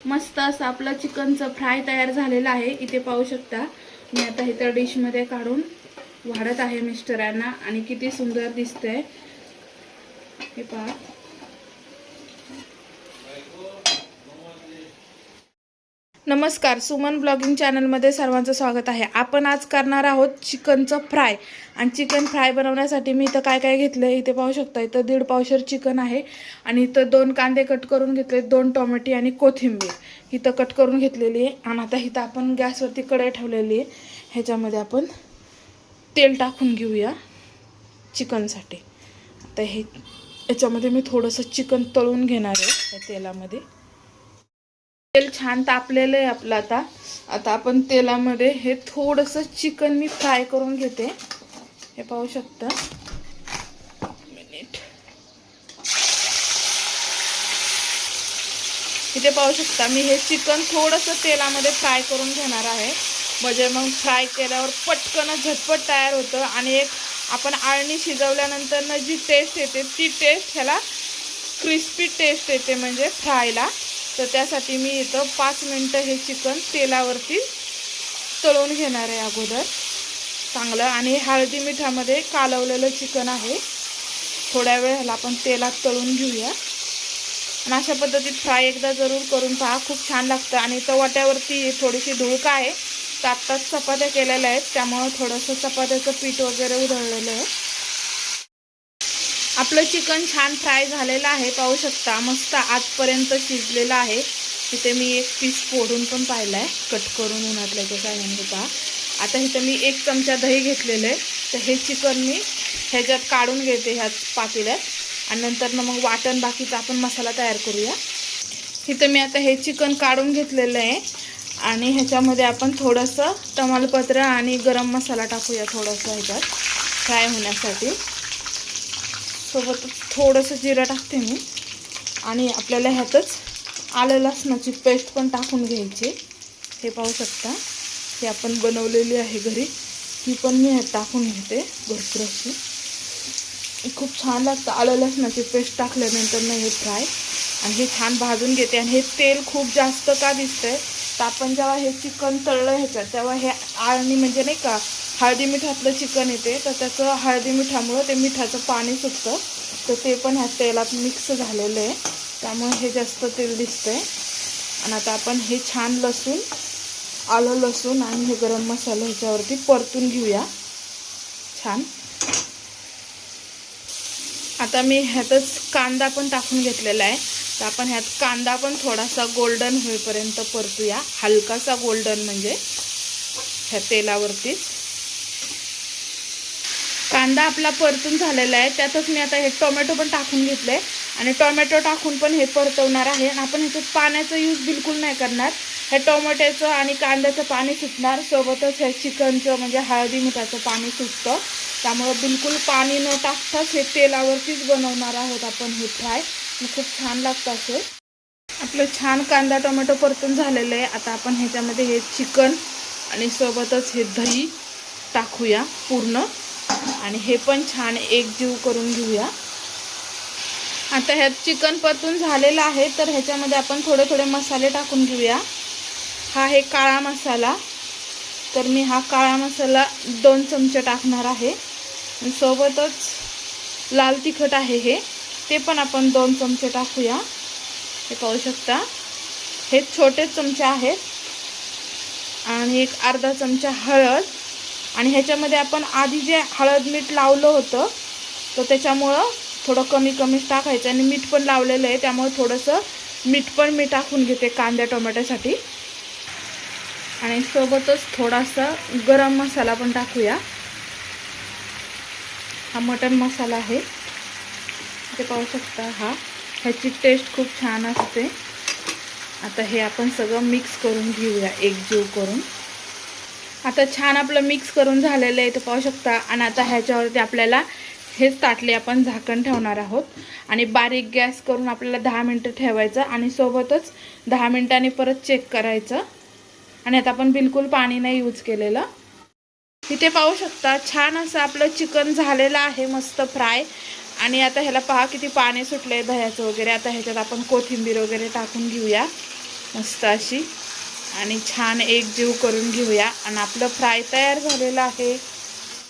मस्त असं आपलं चिकनचं फ्राय तयार झालेलं आहे. इथे पाहू शकता. मी आता इथं डिशमध्ये काढून वाढत आहे मिस्टरांना. आणि किती सुंदर दिसतंय. हे पहा. नमस्कार सुमन ब्लॉगिंग चॅनलमध्ये सर्वांचं स्वागत आहे. आपण आज करणार आहोत चिकनचं फ्राय. आणि चिकन फ्राय बनवण्यासाठी मी इथं काय काय घेतलं इथे पाहू शकता इथं दीड पावशर चिकन आहे. आणि इथं दोन कांदे कट करून घेतले दोन टोमॅटी आणि कोथिंबीर. इथं कट करून घेतलेली आहे. आणि आता इथं आपण गॅसवरती कढई ठेवलेली आहे. ह्याच्यामध्ये आपण तेल टाकून घेऊया चिकनसाठी. आता हे याच्यामध्ये मी थोडंसं चिकन तळून घेणार आहे त्या तेलामध्ये. तेल छान तापलेलं आहे आपलं आता. आता आपण तेलामध्ये हे थोडंसं चिकन मी फ्राय करून घेते. हे पाहू शकता. मिनिट. इथे पाहू शकता मी हे चिकन थोडंसं तेलामध्ये फ्राय करून घेणार आहे. म्हणजे मग फ्राय केल्यावर पटकन झटपट तयार होतं आणि एक आपण आळणी शिजवल्यानंतर जी टेस्ट येते ती टेस्ट ह्याला क्रिस्पी टेस्ट येते म्हणजे फ्रायला. तर त्यासाठी मी इथं पाच मिनटं हे चिकन तेलावरती तळून घेणार आहे अगोदर. चांगलं. आणि हळदी मिठामध्ये कालवलेलं चिकन आहे. थोड्या वेळ ह्याला आपण तेलात तळून घेऊया. आणि अशा पद्धतीत फ्राय एकदा जरूर करून पहा. खूप छान लागतं. आणि तवाट्यावरती थोडीशी धुळका आहे? तर आत्ताच चपात्या केलेल्या आहेत. त्यामुळं थोडंसं चपात्याचं पीठ वगैरे उधळलेलं आहे. आपलं चिकन छान फ्राय झालेलं आहे पाहू शकता. मस्त आजपर्यंत शिजलेलं आहे. इथे मी एक पीस फोडून पण पाहिला आहे कट करून उन्हातल्या काय पहा आता इथं मी एक चमचा दही घेतलेलं आहे. तर हे चिकन मी ह्याच्यात काढून घेते ह्याच पातेल्यात. आणि नंतर ना मग वाटण बाकीचा आपण मसाला तयार करूया. इथं मी आता हे चिकन काढून घेतलेलं आहे. आणि ह्याच्यामध्ये आपण थोडंसं तमालपत्र आणि गरम मसाला टाकूया थोडंसं ह्याच्यात. फ्राय होण्यासाठी. सोबत थोडंसं जिरं टाकते मी. आणि आपल्याला ह्यातच आलं लसणाची पेस्ट पण टाकून घ्यायची. हे पाहू शकता. हे आपण बनवलेली आहे घरी. ती पण मी ह्यात टाकून घेते भरपूर अशी. खूप छान लागतं आलं लसणाची पेस्ट टाकल्यानंतर ना हे फ्राय. आणि हे छान भाजून घेते. आणि हे तेल खूप जास्त का दिसतंय? तर आपण जेव्हा हे चिकन तळलं ह्याच्यात तेव्हा हे आळणी म्हणजे नाही का हळदी मिठातलं चिकन येते तर त्याचं हळदी मिठामुळं ते मिठाचं पाणी सुटतं. तर ते पण ह्या तेलात मिक्स झालेलं आहे. त्यामुळे हे जास्त तेल दिसतंय. आणि आता आपण हे छान लसूण आलं लसूण आणि हे गरम मसाला ह्याच्यावरती परतून घेऊया. छान. आता मी ह्यातच कांदा पण टाकून घेतलेला आहे. तर आपण ह्यात कांदा पण थोडासा गोल्डन होईपर्यंत परतूया. हलकासा गोल्डन म्हणजे ह्या तेलावरतीच. कांदा आपला परतून झालेला आहे. त्यातच मी आता हे टोमॅटो पण टाकून घेतलं आहे आणि टोमॅटो टाकून पण हे परतवणार आहे. आणि आपण ह्याच्यात पाण्याचा यूज बिलकुल नाही करणार. हे टोमॅटोचं आणि कांद्याचं पाणी सुटणार. सोबतच हे चिकनचं म्हणजे हळदी मिठाचं पाणी सुटतं. त्यामुळं बिलकुल पाणी न टाकताच हे तेलावरतीच बनवणार आहोत आपण हे फ्राय. खूप छान लागतं असेल आपलं छान कांदा टोमॅटो परतून झालेलं आहे. आता आपण ह्याच्यामध्ये हे चिकन आणि सोबतच हे दही टाकूया पूर्ण. आणि हे पण छान एकजीव करून घेऊया. आता ह्यात चिकन परतून झालेलं आहे तर ह्याच्यामध्ये आपण थोडे थोडे मसाले टाकून घेऊया. हा आहे काळा मसाला. तर मी हा काळा मसाला दोन चमचे टाकणार आहे. सोबतच लाल तिखट आहे हे ते पण आपण दोन चमचे टाकूया. हे पाहू शकता. हे छोटे चमचे आहेत. आणि एक अर्धा चमचा हळद. आणि ह्याच्यामध्ये आपण आधी जे हळद मीठ लावलं होतं तर त्याच्यामुळं थोडं कमी कमीच टाकायचं. आणि मीठ पण लावलेलं आहे त्यामुळे थोडंसं मीठ पण मी टाकून घेते कांद्या टोमॅटोसाठी. आणि सोबतच थोडासा गरम मसाला पण टाकूया. हा मटन मसाला आहे. ते पाहू शकता हा. ह्याची टेस्ट खूप छान असते. आता हे आपण सगळं मिक्स करून घेऊया एकजीव करून. आता छान आपलं मिक्स करून झालेलं आहे ते पाहू शकता. आणि आता ह्याच्यावरती आपल्याला हेच ताटले आपण झाकण ठेवणार आहोत. आणि बारीक गॅस करून आपल्याला दहा मिनटं ठेवायचं आणि सोबतच दहा मिनटांनी परत चेक करायचं. आणि आता आपण बिलकुल पाणी नाही यूज केलेलं. इथे पाहू शकता छान असं आपलं चिकन झालेलं आहे मस्त फ्राय. आणि आता ह्याला पहा किती पाणी सुटलं आहे दह्याचं वगैरे. आता ह्याच्यात आपण कोथिंबीर वगैरे टाकून घेऊया. मस्त अशी. आणि छान एक जीव करून घेऊया. आणि आपलं फ्राय तयार झालेलं आहे.